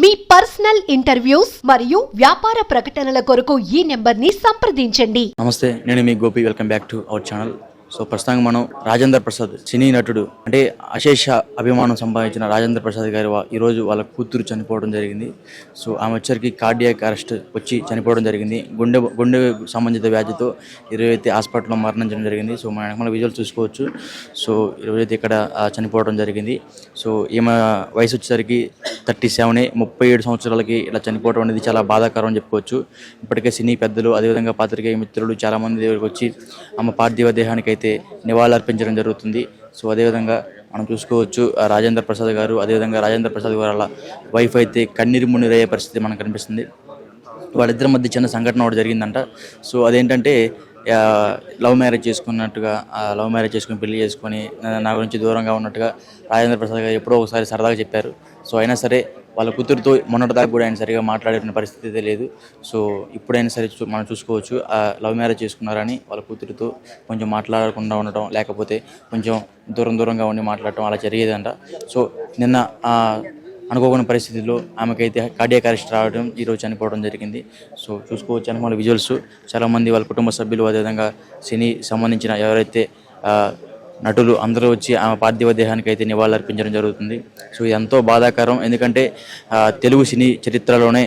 మీ personal interviews మరియు వ్యాపార ప్రకటనల కొరకు ఈ నెంబర్ని సంప్రదించండి. నమస్తే నేను మీ Gopi. Welcome back to our channel. So ప్రస్తుతానికి మనం రాజేంద్ర ప్రసాద్ సినీ నటుడు అంటే అశేష అభిమానం సంపాదించిన రాజేంద్ర ప్రసాద్ గారి ఈరోజు వాళ్ళ కూతురు చనిపోవడం జరిగింది. సో ఆమె వచ్చరికి కార్డియాక్ అరెస్ట్ వచ్చి చనిపోవడం జరిగింది. గుండె గుండె సంబంధిత వ్యాధితో ఈరోజైతే హాస్పిటల్లో మరణించడం జరిగింది. సో మన మన విజువల్ చూసుకోవచ్చు. సో ఈరోజైతే ఇక్కడ చనిపోవడం జరిగింది. సో ఈమె వయసు వచ్చేసరికి థర్టీ సెవెన్ ముప్పై ఏడు సంవత్సరాలకి ఇలా చనిపోవడం అనేది చాలా బాధాకరం అని చెప్పుకోవచ్చు. ఇప్పటికే సినీ పెద్దలు అదేవిధంగా పాత్రికేయ మిత్రులు చాలామంది దగ్గరికి వచ్చి ఆమె పార్థివ దేహానికి అయితే అయితే అర్పించడం జరుగుతుంది. సో అదేవిధంగా మనం చూసుకోవచ్చు ఆ రాజేంద్ర ప్రసాద్ గారు అదేవిధంగా రాజేంద్ర ప్రసాద్ గారు అలా వైఫ్ అయితే కన్నీరు మున్నీరయ్యే పరిస్థితి మనకు కనిపిస్తుంది. వాళ్ళిద్దరి మధ్య చిన్న సంఘటన ఒకటి జరిగిందంట. సో అదేంటంటే లవ్ మ్యారేజ్ చేసుకున్నట్టుగా లవ్ మ్యారేజ్ చేసుకుని పెళ్ళి చేసుకొని నా- నా గురించి దూరంగా ఉన్నట్టుగా రాజేంద్ర ప్రసాద్ గారు ఎప్పుడో ఒకసారి సరదాగా చెప్పారు. సో అయినా సరే వాళ్ళ కూతురుతో మొన్నటిదాకా కూడా ఆయన సరిగా మాట్లాడిన పరిస్థితి అయితే లేదు. సో ఇప్పుడైనా సరే చూ- మనం చూసుకోవచ్చు ఆ లవ్ మ్యారేజ్ చేసుకున్నారని వాళ్ళ కూతురితో కొంచెం మాట్లాడకుండా ఉండటం లేకపోతే కొంచెం దూరం దూరంగా ఉండి మాట్లాడటం అలా జరిగేదంట. సో నిన్న అనుకోకుండా పరిస్థితుల్లో ఆమెకైతే కార్డియాక్ అరెస్ట్ రావడం ఈరోజు చనిపోవడం జరిగింది. సో చూసుకోవచ్చు అని వాళ్ళ విజువల్స్ చాలామంది వాళ్ళ కుటుంబ సభ్యులు అదేవిధంగా సినీ సంబంధించిన ఎవరైతే నటులు అందరూ వచ్చి ఆమె పార్థివ దేహానికి అయితే నివాళులర్పించడం జరుగుతుంది. సో ఇది ఎంతో బాధాకరం. ఎందుకంటే తెలుగు సినీ చరిత్రలోనే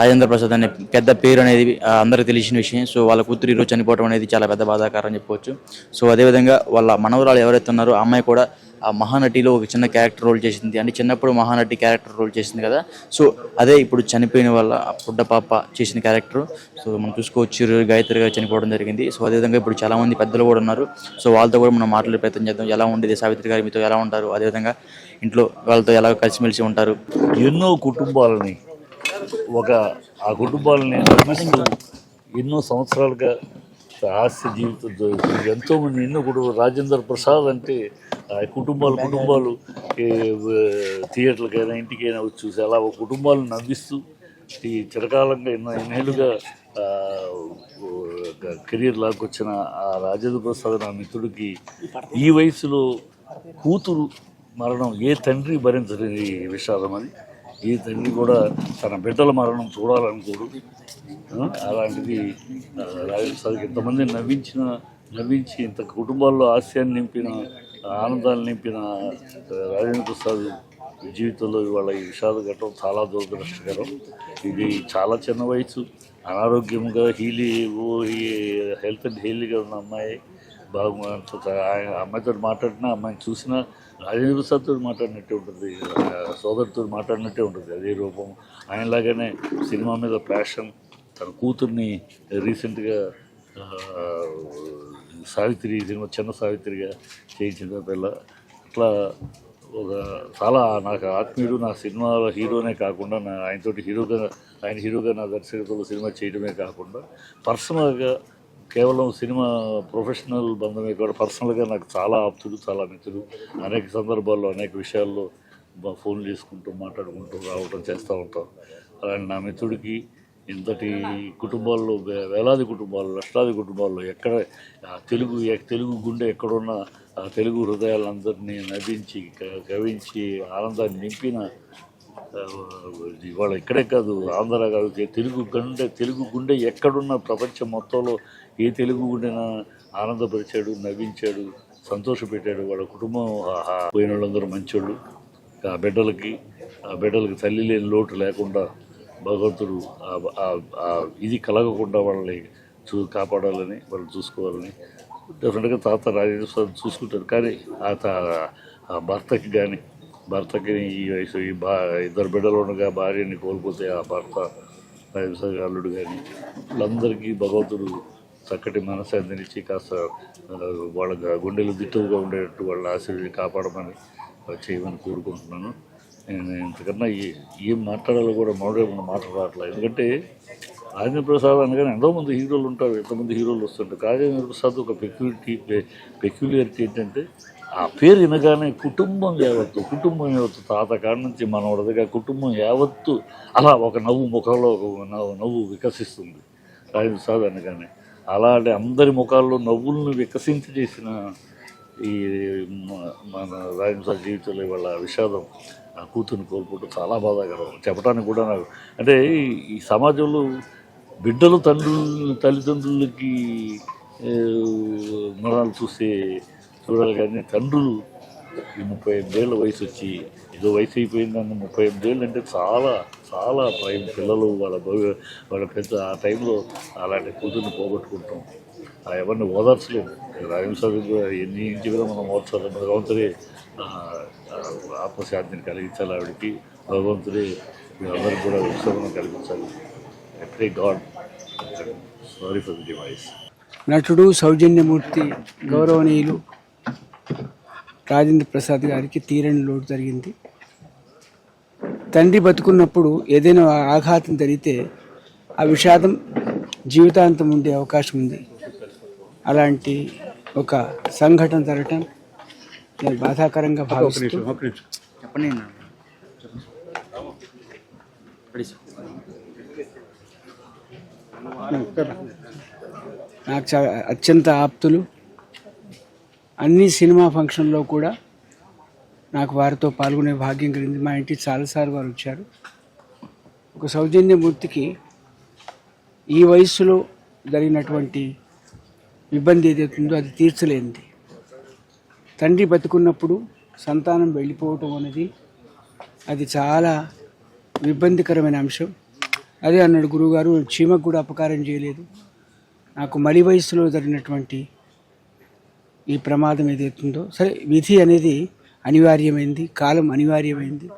రాజేంద్ర ప్రసాద్ అనే పెద్ద పేరు అనేది అందరికీ తెలిసిన విషయం. సో వాళ్ళ కూతురు ఈరోజు చనిపోవడం అనేది చాలా పెద్ద బాధాకరం అని చెప్పుకోవచ్చు సో అదేవిధంగా వాళ్ళ మనవరాలు ఎవరైతే ఉన్నారో అమ్మాయి కూడా ఆ మహానటిలో ఒక చిన్న క్యారెక్టర్ రోల్ చేసింది. అంటే చిన్నప్పుడు మహానటి క్యారెక్టర్ రోల్ చేసింది కదా. సో అదే ఇప్పుడు చనిపోయిన వాళ్ళ పుట్ట పాప చేసిన క్యారెక్టర్ సో మనం చూసుకోవచ్చు గాయత్రి గారు చనిపోవడం జరిగింది. సో అదేవిధంగా ఇప్పుడు చాలామంది పెద్దలు కూడా ఉన్నారు. సో వాళ్ళతో కూడా మనం మాట్లాడే ప్రయత్నం చేద్దాం. ఎలా ఉండేది సావిత్రి గారు మీతో ఎలా ఉంటారు? అదేవిధంగా ఇంట్లో వాళ్ళతో ఎలా కలిసిమెలిసి ఉంటారు? ఎన్నో కుటుంబాలని ఒక ఆ కుటుంబాలని ఎన్నో సంవత్సరాలుగా హాస్య జీవితం ఎంతోమంది ఎన్నో కుటుంబం రాజేంద్ర ప్రసాద్ అంటే కుటుంబాలు కుటుంబాలు థియేటర్లకైనా ఇంటికైనా వచ్చి చూసి అలా ఒక కుటుంబాలను నవ్విస్తూ ఈ చిరకాలంగా ఎన్నో ఎన్నేళ్ళుగా కెరీర్ లాక్కొచ్చిన ఆ రాజేంద్ర ప్రసాద్ నా మిత్రుడికి ఈ వయసులో కూతురు మరణం ఏ తండ్రి భరించలేని విషాదం అది. ఏ తండ్రి కూడా తన బిడ్డల మరణం చూడాలనుకోడు. అలాంటిది రాజేంద్ర ప్రసాద్కి ఇంతమంది నవ్వించిన నవ్వించి ఇంత కుటుంబాల్లో హాస్యాన్ని నింపిన ఆనందాన్ని నింపిన రాజేంద్ర ప్రసాద్ జీవితంలో ఇవాళ ఈ విషాద ఘట్టం చాలా దురదృష్టకరం ఇది చాలా చిన్న వయసు. అనారోగ్యంగా హీలీ ఓ హెల్త్ అండ్ హీలీగా ఉన్న అమ్మాయి బాగా ఆయన అమ్మాయితో మాట్లాడినా అమ్మాయిని చూసినా రాజేంద్ర ప్రసాద్తో మాట్లాడినట్టే ఉంటుంది. సోదరుతో మాట్లాడినట్టే ఉంటుంది. అదే రూపం. ఆయనలాగానే సినిమా మీద ప్యాషన్ తన కూతుర్ని రీసెంట్గా సావిత్రి సినిమా చిన్న సావిత్రిగా చేయించిన పిల్ల. అట్లా ఒక చాలా నాకు ఆత్మీయుడు నా సినిమాలో హీరోనే కాకుండా నా ఆయనతోటి హీరోగా ఆయన హీరోగా నా దర్శకత్వంలో సినిమా చేయడమే కాకుండా పర్సనల్గా కేవలం సినిమా ప్రొఫెషనల్ బంధమే కూడా పర్సనల్గా నాకు చాలా ఆప్తుడు చాలా మిత్రుడు అనేక సందర్భాల్లో అనేక విషయాల్లో ఫోన్లు ఫోన్ చేసుకుంటూ మాట్లాడుకుంటూ రావడం చేస్తూ ఉంటాం. అలాంటి నా మిత్రుడికి ఇంతటి కుటుంబాల్లో వేలాది కుటుంబాలు లక్షలాది కుటుంబాల్లో ఎక్కడ తెలుగు ఎ- తెలుగు గుండె ఎక్కడున్న ఆ తెలుగు హృదయాలందరినీ నవ్వించి గవించి ఆనందాన్ని నింపిన ఇవాళ ఇక్కడే కాదు ఆంధ్ర కాదు తెలుగు గుండె తెలుగు గుండె ఎక్కడున్న ప్రపంచం మొత్తంలో ఏ తెలుగు గుండెన ఆనందపరిచాడు నవ్వించాడు సంతోషపెట్టాడు. వాళ్ళ కుటుంబం పోయిన వాళ్ళందరూ మంచోళ్ళు. ఆ బిడ్డలకి ఆ బిడ్డలకి తల్లి లేని లోటు లేకుండా భగవంతుడు ఇది కలగకుండా వాళ్ళని చూ కాపాడాలని వాళ్ళు చూసుకోవాలని. డెఫినెట్గా తాత రాజేంద్ర స్వామి చూసుకుంటారు. కానీ ఆ తా- ఆ భర్తకి కానీ భర్తకి ఈ వయసు ఈ బా ఇద్దరు బిడ్డలు ఉండగా భార్యని కోల్పోతే ఆ భర్త రాజేంద్ర అల్లుడు కానీ వీళ్ళందరికీ భగవంతుడు చక్కటి మనశాంతినిచ్చి కాస్త వాళ్ళ గుండెలు దిట్టుగా ఉండేటట్టు వాళ్ళ ఆశీర్వది కాపాడమని చేయమని కోరుకుంటున్నాను. నేను ఇంతకన్నా ఏం మాట్లాడాలో కూడా మౌడే మాట్లాడట్లేదు ఎందుకంటే రాజేంద్ర ప్రసాద్ అనగానే ఎంతోమంది హీరోలు ఉంటారు ఎంతమంది హీరోలు వస్తుంటారు. రాజేంద్ర ప్రసాద్ ఒక పెక్యులిటీ పెక్యులియారిటీ ఏంటంటే ఆ పేరు వినగానే కుటుంబం యావత్తు కుటుంబం యావత్తు తాత కాడ నుంచి మనవడదిగా కుటుంబం యావత్తు అలా ఒక నవ్వు ముఖంలో ఒక నవ్వు నవ్వు వికసిస్తుంది రాజేంద్ర ప్రసాద్ అనగానే. అలాంటి అందరి ముఖాల్లో నవ్వులను వికసింపజేసిన ఈ మన రాజేంద్ర ప్రసాద్ జీవితంలో ఇవాళ విషాదం. నా కూతుర్ని కోల్పోవడం చాలా బాధాకరం. చెప్పడానికి కూడా నాకు అంటే ఈ- ఈ సమాజంలో బిడ్డలు తండ్రులు తల్లిదండ్రులకి మరణాలు చూస్తే చూడాలి కానీ తండ్రులు ఈ ముప్పై ఎనిమిదేళ్ళ వయసు వచ్చి ఏదో వయసు అయిపోయిందన్న ముప్పై ఎనిమిదేళ్ళు అంటే చాలా చాలా భయం పిల్లలు వాళ్ళ భవి వాళ్ళ పెద్ద ఆ టైంలో అలాంటి కూతుర్ని పోగొట్టుకుంటాం. అలా ఎవరిని ఓదార్చలేదు రాజంసారి ఎన్ని ఇంటి కూడా మనం ఓదార్చాలి ఆత్మశాంతిని కలిగించాలి ఆవిడకి. భగవంతుడే అందరూ కూడా ఉత్సవం కలిగించాలి. ఎక్కడే god sorry for the device. నటుడు సౌజన్యమూర్తి గౌరవనీయులు రాజేంద్ర ప్రసాద్ గారికి తీరని లోటు జరిగింది. తండ్రి బతుకున్నప్పుడు ఏదైనా ఆఘాతం జరిగితే ఆ విషాదం జీవితాంతం ఉండే అవకాశం ఉంది. అలాంటి ఒక సంఘటన జరగటం నేను బాధాకరంగా భావిస్తూ చెప్పండి. నాకు చా అత్యంత ఆప్తులు. అన్ని సినిమా ఫంక్షన్లో కూడా నాకు వారితో పాల్గొనే భాగ్యం కలిగింది. మా ఇంటికి చాలాసార్లు వారు వచ్చారు. ఒక సౌజన్యమూర్తికి ఈ వయస్సులో జరిగినటువంటి ఇబ్బంది ఏదైతే ఉందో అది తీర్చలేనిది. తండ్రి బతుకున్నప్పుడు సంతానం వెళ్ళిపోవటం అనేది అది చాలా ఇబ్బందికరమైన అంశం. అదే అన్నాడు గురువుగారు చీమకు కూడా అపకారం చేయలేదు. నాకు మలి వయసులో జరిగినటువంటి ఈ ప్రమాదం ఏదైతుందో సరే విధి అనేది అనివార్యమైంది కాలం అనివార్యమైంది.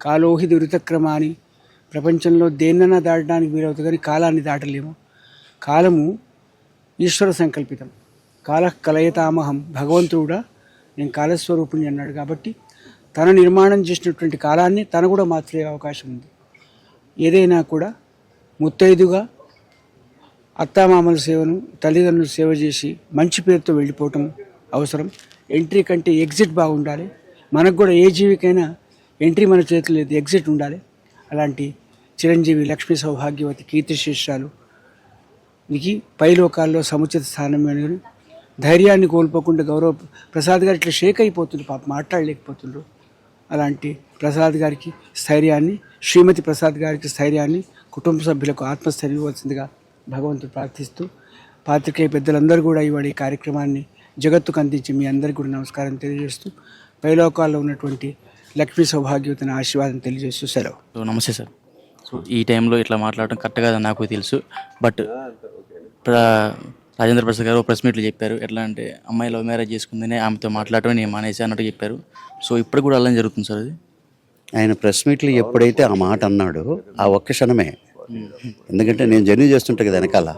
కాలోహి దురితక్రమాని ప్రపంచంలో దేన్నైనా దాటడానికి వీలవుతుంది కానీ కాలాన్ని దాటలేము. కాలము ఈశ్వర సంకల్పితం. కాల కలయతామహం భగవంతుడు కూడా నేను కాలస్వరూపుణ్ణి అన్నాడు కాబట్టి తన నిర్మాణం చేసినటువంటి కాలాన్ని తన కూడా మార్చే అవకాశం ఉంది. ఏదైనా కూడా ముత్తైదుగా అత్తామామల సేవను తల్లిదండ్రులు సేవ చేసి మంచి పేరుతో వెళ్ళిపోవటం అవసరం. ఎంట్రీ కంటే ఎగ్జిట్ బాగుండాలి. మనకు కూడా ఏ జీవికైనా ఎంట్రీ మన చేతిలో లేదు ఎగ్జిట్ ఉండాలి. అలాంటి చిరంజీవి లక్ష్మీ సౌభాగ్యవతి కీర్తిశేషాలు. నీకు పైలోకాల్లో సముచిత స్థానం అని ధైర్యాన్ని కోల్పోకుండా గౌరవ ప్రసాద్ గారు ఇట్లా షేక్ అయిపోతుంది పాప మాట్లాడలేకపోతుండ్రు. అలాంటి ప్రసాద్ గారికి స్థైర్యాన్ని శ్రీమతి ప్రసాద్ గారికి స్థైర్యాన్ని కుటుంబ సభ్యులకు ఆత్మస్థైర్యం ఇవ్వాల్సిందిగా భగవంతుడు ప్రార్థిస్తూ పాత్రికేయ పెద్దలందరూ కూడా ఇవాళ ఈ కార్యక్రమాన్ని జగత్తుకు అందించి మీ అందరికీ కూడా నమస్కారం తెలియజేస్తూ పైలోకాల్లో ఉన్నటువంటి లక్ష్మీ సౌభాగ్యవతిని ఆశీర్వాదం తెలియజేస్తూ సెలవు. నమస్తే సార్. సో ఈ టైంలో ఇట్లా మాట్లాడటం కరెక్ట్ కాదని నాకు తెలుసు బట్ రాజేంద్ర ప్రసాద్ గారు ప్రెస్ మీట్లు చెప్పారు. ఎట్లా అంటే అమ్మాయి లవ్ మ్యారేజ్ చేసుకుందని ఆమెతో మాట్లాడటం నేను మానేసి అన్నట్టు చెప్పారు. సో ఇప్పుడు కూడా అలానే జరుగుతుంది సార్ అది? ఆయన ప్రెస్ మీట్లు ఎప్పుడైతే ఆ మాట అన్నాడు ఆ ఒక్క క్షణమే. ఎందుకంటే నేను జర్నీ చేస్తుంటా కదా వెనకాల.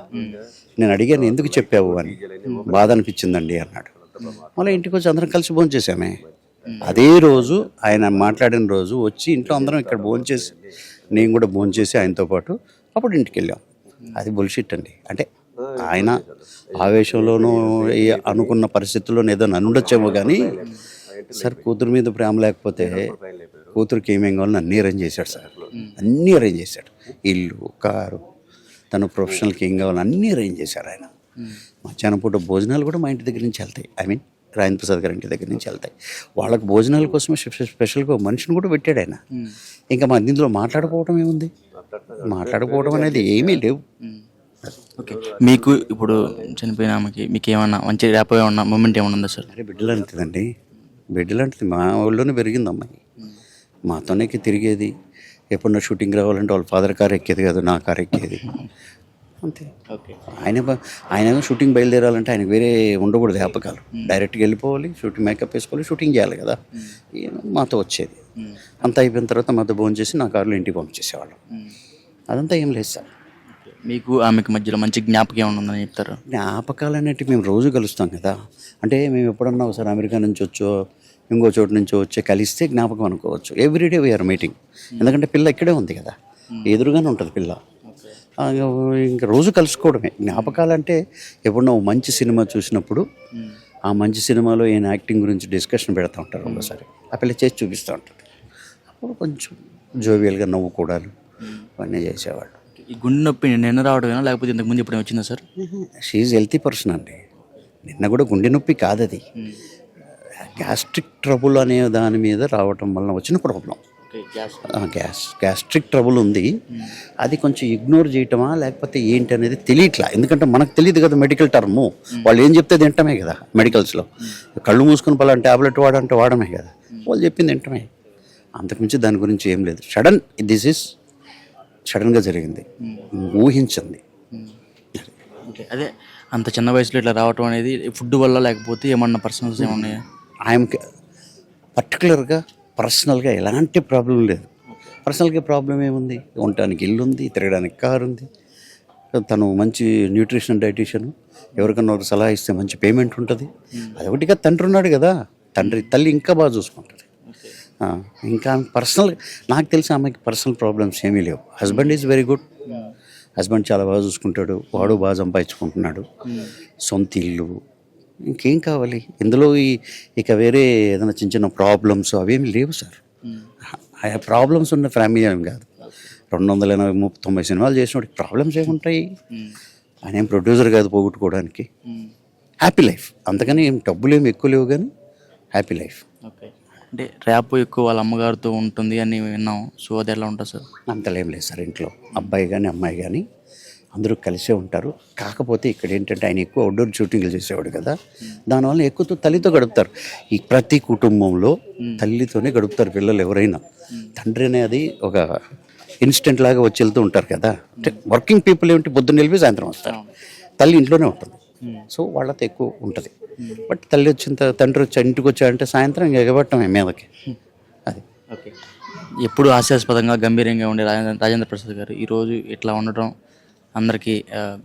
నేను అడిగాను ఎందుకు చెప్పావు? అని. బాధ అనిపించిందండి అన్నాడు. మళ్ళీ ఇంటికి వచ్చి అందరం కలిసి భోజనం చేసామే అదే రోజు ఆయన మాట్లాడిన రోజు వచ్చి ఇంట్లో అందరం ఇక్కడ భోజనం చేసి నేను కూడా భోజనం చేసి ఆయనతో పాటు అప్పుడు ఇంటికి వెళ్ళాం. అది బుల్షిట్ అండి. అంటే ఆయన ఆవేశంలోనూ అనుకున్న పరిస్థితుల్లోనూ ఏదో ఉండొచ్చేమో కానీ సార్ కూతురు మీద ప్రేమ లేకపోతే కూతురికి ఏమేం కావాలని అన్నీ అరేంజ్ చేశాడు సార్. అన్నీ అరేంజ్ చేశాడు. ఇల్లు కారు తన ప్రొఫెషనల్కి ఏం కావాలో అన్నీ అరేంజ్ చేశారు ఆయన. మధ్యాహ్నం పూట భోజనాలు కూడా మా ఇంటి దగ్గర నుంచి వెళ్తాయి. ఐ మీన్ రాజేంద్ర ప్రసాద్ గారి ఇంటి దగ్గర నుంచి వెళ్తాయి. వాళ్ళకి భోజనాల కోసమే స్పె- స్పెషల్గా మనిషిని కూడా పెట్టాడు ఆయన. ఇంకా మా ఇందులో మాట్లాడుకోవడం ఏముంది? మాట్లాడుకోవడం అనేది ఏమీ లేవు. ఓకే. మీకు ఇప్పుడు చనిపోయిన ఆమెకి మీకు ఏమన్నా మంచి ర్యాప్ ఏమన్నా మూమెంట్ ఏమన్నా ఉందా సార్? అరే బిడ్డ లాంటిదండి. బిడ్డ లాంటిది మా ఊళ్ళోనే పెరిగింది అమ్మాయి. మాతోనే తిరిగేది. ఎప్పుడన్నా షూటింగ్ రావాలంటే వాళ్ళ ఫాదర్ కార్ ఎక్కేది కాదు నా కార్ ఎక్కేది. అంతే. ఓకే. ఆయన బ- ఆయన షూటింగ్ బయలుదేరాలంటే ఆయన వేరే ఉండకూడదు జ్ఞాపకాలు. డైరెక్ట్గా వెళ్ళిపోవాలి షూటింగ్ మేకప్ వేసుకోవాలి షూటింగ్ చేయాలి కదా. ఈయన మాతో వచ్చేది. అంతా అయిపోయిన తర్వాత మాతో భోజనం చేసి నా కారులో ఇంటికి పంపించేసేవాళ్ళం. అదంతా ఏం లేదు సార్. మీకు ఆమెకి మధ్యలో మంచి జ్ఞాపకం ఏమన్నా ఉందని చెప్తారు? జ్ఞాపకాలు అనేటివి మేము రోజు కలుస్తాం కదా. అంటే మేము ఎప్పుడన్నా ఒకసారి అమెరికా నుంచి వచ్చో ఇంకో చోటు నుంచి వచ్చి కలిస్తే జ్ఞాపకం అనుకోవచ్చు. ఎవ్రీడే వీఆర్ మీటింగ్ ఎందుకంటే పిల్ల ఇక్కడే ఉంది కదా. ఎదురుగానే ఉంటుంది పిల్ల. ఇంకా రోజు కలుసుకోవడమే. జ్ఞాపకాలు అంటే ఎప్పుడన్నా ఓ మంచి సినిమా చూసినప్పుడు ఆ మంచి సినిమాలో ఈయన యాక్టింగ్ గురించి డిస్కషన్ పెడతా ఉంటారు ఒకసారి ఆ పిల్ల చేసి చూపిస్తూ ఉంటుంది. అప్పుడు కొంచెం జోవియల్గా నవ్వుకోవడాలు అవన్నీ చేసేవాళ్ళు. ఈ గుండె నొప్పి నిన్న రావడమేనా లేకపోతే ఇంతకు ముందు ఎప్పుడైనా వచ్చిందా సార్? షీఈ్ హెల్తీ పర్సన్ అండి. నిన్న కూడా గుండె నొప్పి కాదు అది గ్యాస్ట్రిక్ ట్రబుల్ అనే దాని మీద రావటం వలన వచ్చిన problem gas gas gastric trouble ఉంది. అది కొంచెం ఇగ్నోర్ చేయటమా లేకపోతే ఏంటి అనేది తెలియట్లా. ఎందుకంటే మనకు తెలియదు కదా మెడికల్ టర్ము వాళ్ళు ఏం చెప్తే తింటమే కదా మెడికల్స్లో కళ్ళు మూసుకుని పలానా ట్యాబ్లెట్ వాడంటే వాడమే కదా. వాళ్ళు చెప్పింది తింటమే. అంతకుమించి దాని గురించి ఏం లేదు. సడన్ దిస్ ఇస్ సడన్గా జరిగింది. ఊహించింది. అదే అంత చిన్న వయసులో ఇట్లా రావటం అనేది ఫుడ్ వల్ల లేకపోతే ఏమన్నా పర్సనల్స్ ఏమన్నాయా ఆయనకి పర్టికులర్గా పర్సనల్గా ఎలాంటి ప్రాబ్లం లేదు. పర్సనల్గా ప్రాబ్లం ఏముంది? ఉండటానికి ఇల్లు ఉంది తిరగడానికి కారు ఉంది. తను మంచి న్యూట్రిషన్ డైటీషియన్ ఎవరికన్నా ఒక సలహా ఇస్తే మంచి పేమెంట్ ఉంటుంది. అదొకటిగా తండ్రి ఉన్నాడు కదా. తండ్రి తల్లి ఇంకా బాగా చూసుకుంటుంది. ఇంకా పర్సనల్ నాకు తెలిసి ఆమెకి పర్సనల్ ప్రాబ్లమ్స్ ఏమీ లేవు. Husband is very good. Husband చాలా బాగా చూసుకుంటాడు. వాడు బాగా సంపాదించుకుంటున్నాడు. సొంత ఇల్లు. ఇంకేం కావాలి? ఇందులో ఈ ఇక వేరే ఏదైనా చిన్న చిన్న ప్రాబ్లమ్స్ అవేమి లేవు సార్. ఆ ప్రాబ్లమ్స్ ఉన్న ఫ్యామిలీ ఏం కాదు. రెండు వందల ఎనభై ముప్పై తొంభై సినిమాలు చేసినప్పుడు ప్రాబ్లమ్స్ ఏముంటాయి? ఆయన ఏం ప్రొడ్యూసర్ కాదు పోగొట్టుకోవడానికి. హ్యాపీ లైఫ్ అంతకని ఏం డబ్బులు ఏమి ఎక్కువ లేవు కానీ హ్యాపీ లైఫ్ ఓకే అంటే ర్యాప్ ఎక్కువ వాళ్ళ అమ్మగారితో ఉంటుంది అని విన్నాం. సో అది ఎలా ఉంటుంది సార్? అంతలేం లేదు సార్ ఇంట్లో. అబ్బాయి కానీ అమ్మాయి కానీ అందరూ కలిసే ఉంటారు. కాకపోతే ఇక్కడ ఏంటంటే ఆయన ఎక్కువ అవుట్డోర్ షూటింగ్లు చేసేవాడు కదా. దానివల్ల ఎక్కువ తల్లితో గడుపుతారు. ఈ ప్రతి కుటుంబంలో తల్లితోనే గడుపుతారు పిల్లలు ఎవరైనా. తండ్రి అనేది ఒక ఇన్స్టెంట్ లాగా వచ్చి వెళ్తూ ఉంటారు కదా. అంటే వర్కింగ్ పీపుల్ ఏమిటి? పొద్దున్న వెళ్ళి సాయంత్రం వస్తారు. తల్లి ఇంట్లోనే ఉంటుంది. సో వాళ్ళతో ఎక్కువ ఉంటుంది. బట్ తల్లి వచ్చిన తర్వాత తండ్రి వచ్చి ఇంటికి వచ్చాడంటే సాయంత్రం ఇంకా ఎగబట్టమే మీదకి. అది. ఓకే. ఎప్పుడు హాస్యాస్పదంగా గంభీరంగా ఉండే రాజేంద్ర రాజేంద్ర ప్రసాద్ గారు ఈరోజు ఇట్లా ఉండటం అందరికీ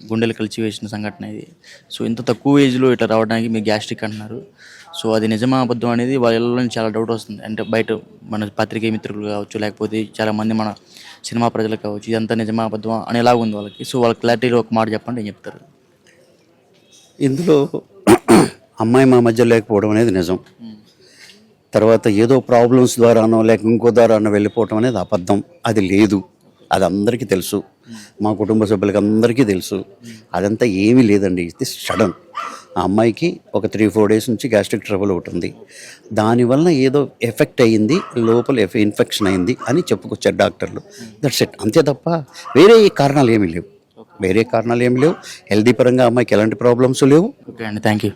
గుండెలు కలిసి వేసిన సంఘటన ఇది. సో ఇంత తక్కువ ఏజ్లో ఇట్లా రావడానికి మీరు గ్యాస్ట్రిక్ అంటున్నారు. సో అది నిజమా అబద్ధం అనేది వాళ్ళలో చాలా డౌట్ వస్తుంది. అంటే బయట మన పత్రికే మిత్రులు కావచ్చు లేకపోతే చాలా మంది మన సినిమా ప్రజలు కావచ్చు ఇదంతా నిజమా అబద్ధమా అనేలాగా ఉంది వాళ్ళకి. సో వాళ్ళ క్లారిటీలో ఒక మాట చెప్పండి ఏం చెప్తారు? ఇందులో అమ్మాయి మా మధ్య లేకపోవడం అనేది నిజం. తర్వాత ఏదో ప్రాబ్లమ్స్ ద్వారానో లేక ఇంకో ద్వారానో వెళ్ళిపోవటం అనేది అబద్ధం. అది లేదు. అది అందరికీ తెలుసు. మా కుటుంబ సభ్యులకి అందరికీ తెలుసు. అదంతా ఏమీ లేదండి. ఇది సడన్ ఆ అమ్మాయికి ఒక త్రీ ఫోర్ డేస్ నుంచి గ్యాస్ట్రిక్ ట్రబుల్ ఒకటి ఉంది. దానివల్ల ఏదో ఎఫెక్ట్ అయ్యింది. లోపల ఎఫ్ ఇన్ఫెక్షన్ అయింది అని చెప్పుకొచ్చారు డాక్టర్లు. దట్స్ ఇట్ అంతే తప్ప వేరే కారణాలు ఏమీ లేవు. వేరే కారణాలు ఏమి లేవు. హెల్దీ పరంగా అమ్మాయికి ఎలాంటి ప్రాబ్లమ్స్ లేవు. ఓకే అండి. Thank you